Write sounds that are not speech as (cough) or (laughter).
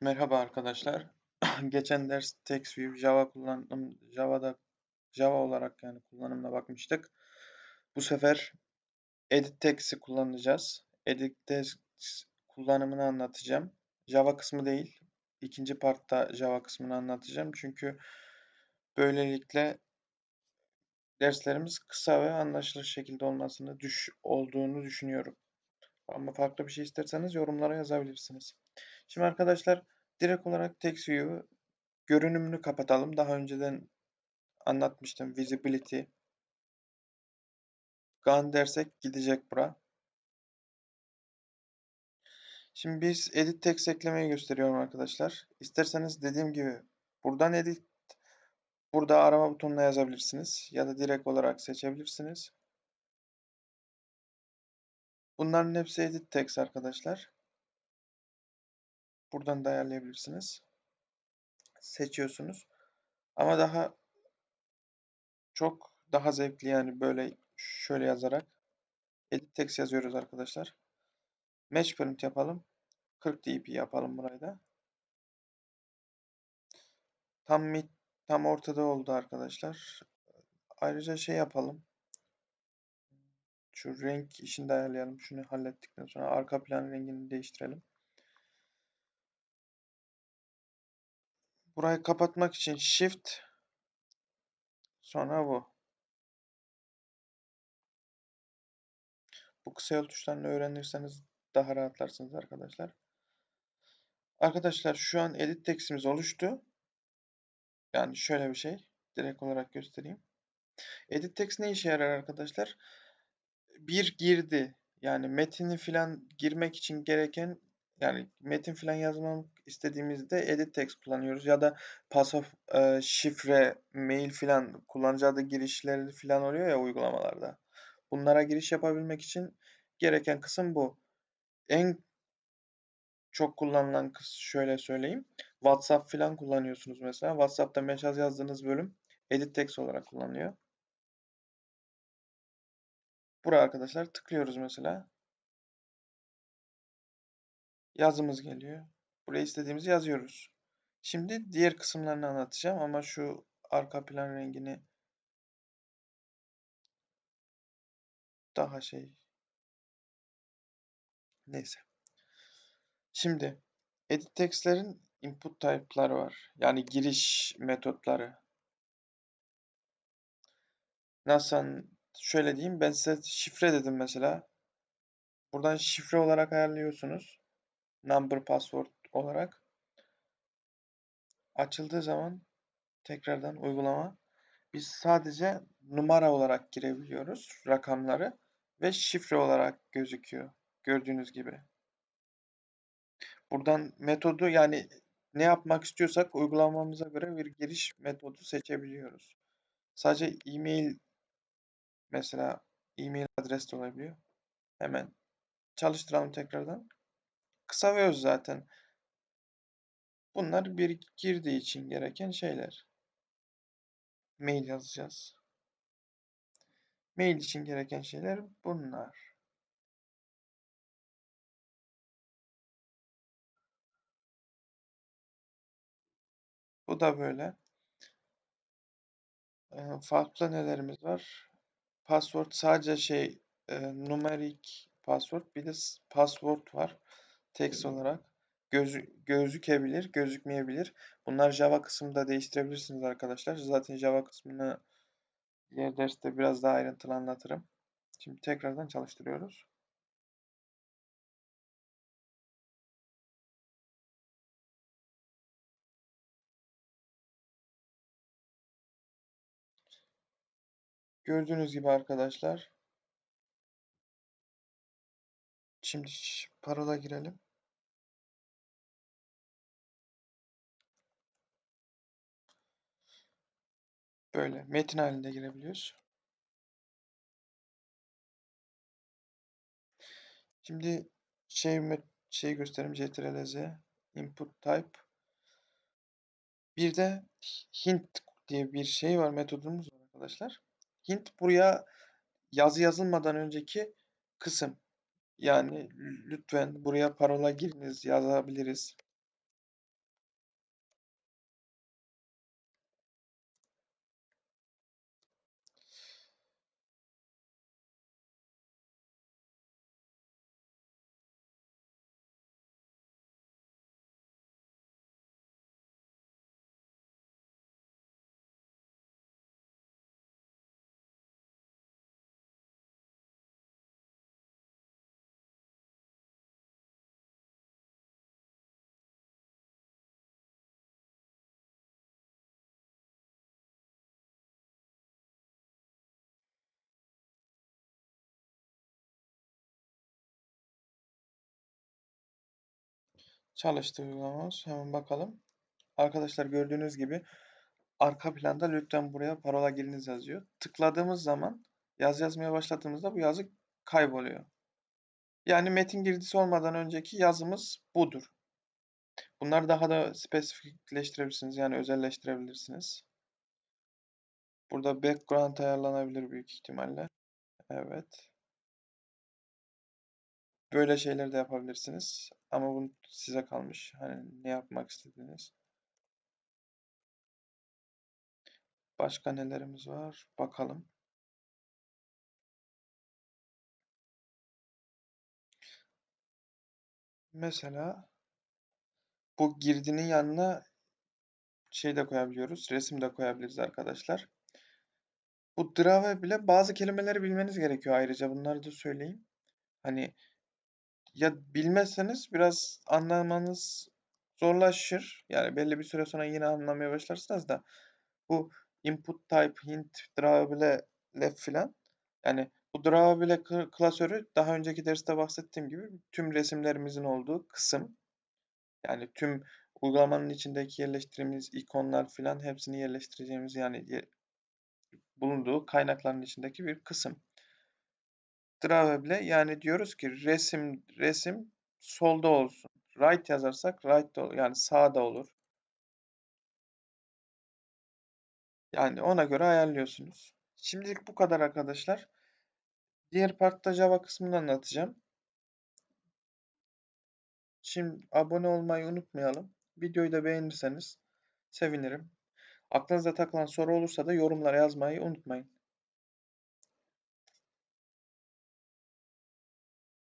Merhaba arkadaşlar. (clears throat) Geçen ders TextView Java kullanım Java'da Java olarak yani kullanımına bakmıştık. Bu sefer Edit Text'i kullanacağız. Edit Text kullanımını anlatacağım. Java kısmı değil. İkinci partta Java kısmını anlatacağım. Çünkü böylelikle derslerimiz kısa ve anlaşılır şekilde olmasını düş olduğunu düşünüyorum. Ama farklı bir şey isterseniz yorumlara yazabilirsiniz. Şimdi arkadaşlar direkt olarak TextView'u görünümünü kapatalım. Daha önceden anlatmıştım. Visibility. Gone dersek gidecek bura. Şimdi biz edit text eklemeyi gösteriyorum arkadaşlar. İsterseniz dediğim gibi buradan edit burada arama butonuna yazabilirsiniz ya da direkt olarak seçebilirsiniz. Bunların hepsi edit text arkadaşlar. Buradan da ayarlayabilirsiniz. Seçiyorsunuz. Ama daha çok daha zevkli yani böyle şöyle yazarak edit text yazıyoruz arkadaşlar. Match print yapalım. 40 dp yapalım burayı da. Tam mid, tam ortada oldu arkadaşlar. Ayrıca şey yapalım. Şu renk işini de ayarlayalım. Şunu hallettikten sonra arka plan rengini değiştirelim. Burayı kapatmak için Shift sonra bu. Bu kısa yol tuşlarını öğrenirseniz daha rahatlarsınız arkadaşlar. Arkadaşlar şu an edit textimiz oluştu. Yani şöyle bir şey. Direkt olarak göstereyim. Edit text ne işe yarar arkadaşlar? Bir girdi. Yani metini filan girmek için gereken yani metin filan yazmak istediğimizde edit text kullanıyoruz ya da pasof e, şifre, mail filan kullanıcı adı girişleri filan oluyor ya uygulamalarda. Bunlara giriş yapabilmek için gereken kısım bu. En çok kullanılan kısım şöyle söyleyeyim. WhatsApp filan kullanıyorsunuz mesela. WhatsApp'ta mesaj yazdığınız bölüm edit text olarak kullanılıyor. Buraya arkadaşlar tıklıyoruz mesela. Yazımız geliyor. Buraya istediğimizi yazıyoruz. Şimdi diğer kısımlarını anlatacağım ama şu arka plan rengini daha şey neyse. Şimdi edit text'lerin input type'ları var. Yani giriş metotları. Nasıl şöyle diyeyim ben size şifre dedim mesela. Buradan şifre olarak ayarlıyorsunuz. Number password olarak. Açıldığı zaman tekrardan uygulama biz sadece numara olarak girebiliyoruz rakamları ve şifre olarak gözüküyor. Gördüğünüz gibi. Buradan metodu yani ne yapmak istiyorsak uygulamamıza göre bir giriş metodu seçebiliyoruz. Sadece e-mail mesela e-mail adres de olabiliyor. Hemen çalıştıralım tekrardan. Kısa ve öz zaten. Bunlar bir girdiği için gereken şeyler. Mail yazacağız. Mail için gereken şeyler bunlar. Bu da böyle. Ee, farklı nelerimiz var? Password sadece şey e, numerik password bir de password var. Text olarak. Gözü, gözükebilir, gözükmeyebilir. Bunlar Java kısmında değiştirebilirsiniz arkadaşlar. Zaten Java kısmını diğer derste biraz daha ayrıntılı anlatırım. Şimdi tekrardan çalıştırıyoruz. Gördüğünüz gibi arkadaşlar. Şimdi parola girelim. Böyle metin halinde girebiliyoruz. Şimdi şey şey göstereyim ctrl-z input type bir de hint diye bir şey var metodumuz var arkadaşlar. Hint buraya yazı yazılmadan önceki kısım. Yani lütfen buraya parola giriniz yazabiliriz. Çalıştı uygulamamız. Hemen bakalım. Arkadaşlar gördüğünüz gibi arka planda lütfen buraya parola giriniz yazıyor. Tıkladığımız zaman yaz yazmaya başladığımızda bu yazı kayboluyor. Yani metin girdisi olmadan önceki yazımız budur. Bunları daha da spesifikleştirebilirsiniz. Yani özelleştirebilirsiniz. Burada background ayarlanabilir büyük ihtimalle. Evet. Böyle şeyler de yapabilirsiniz. Ama bu size kalmış. Hani ne yapmak istediğiniz. Başka nelerimiz var? Bakalım. Mesela bu girdinin yanına şey de koyabiliyoruz. Resim de koyabiliriz arkadaşlar. Bu drave bile bazı kelimeleri bilmeniz gerekiyor ayrıca. Bunları da söyleyeyim. Hani ya bilmezseniz biraz anlamanız zorlaşır. Yani belli bir süre sonra yine anlamaya başlarsınız da bu input type, hint, drawable, left filan yani bu drawable klasörü daha önceki derste bahsettiğim gibi tüm resimlerimizin olduğu kısım. Yani tüm uygulamanın içindeki yerleştirdiğimiz ikonlar filan hepsini yerleştireceğimiz yani bulunduğu kaynakların içindeki bir kısım. Drawable yani diyoruz ki resim resim solda olsun. Right yazarsak right olur. Yani sağda olur. Yani ona göre ayarlıyorsunuz. Şimdilik bu kadar arkadaşlar. Diğer partta Java kısmını anlatacağım. Şimdi abone olmayı unutmayalım. Videoyu da beğenirseniz sevinirim. Aklınızda takılan soru olursa da yorumlara yazmayı unutmayın.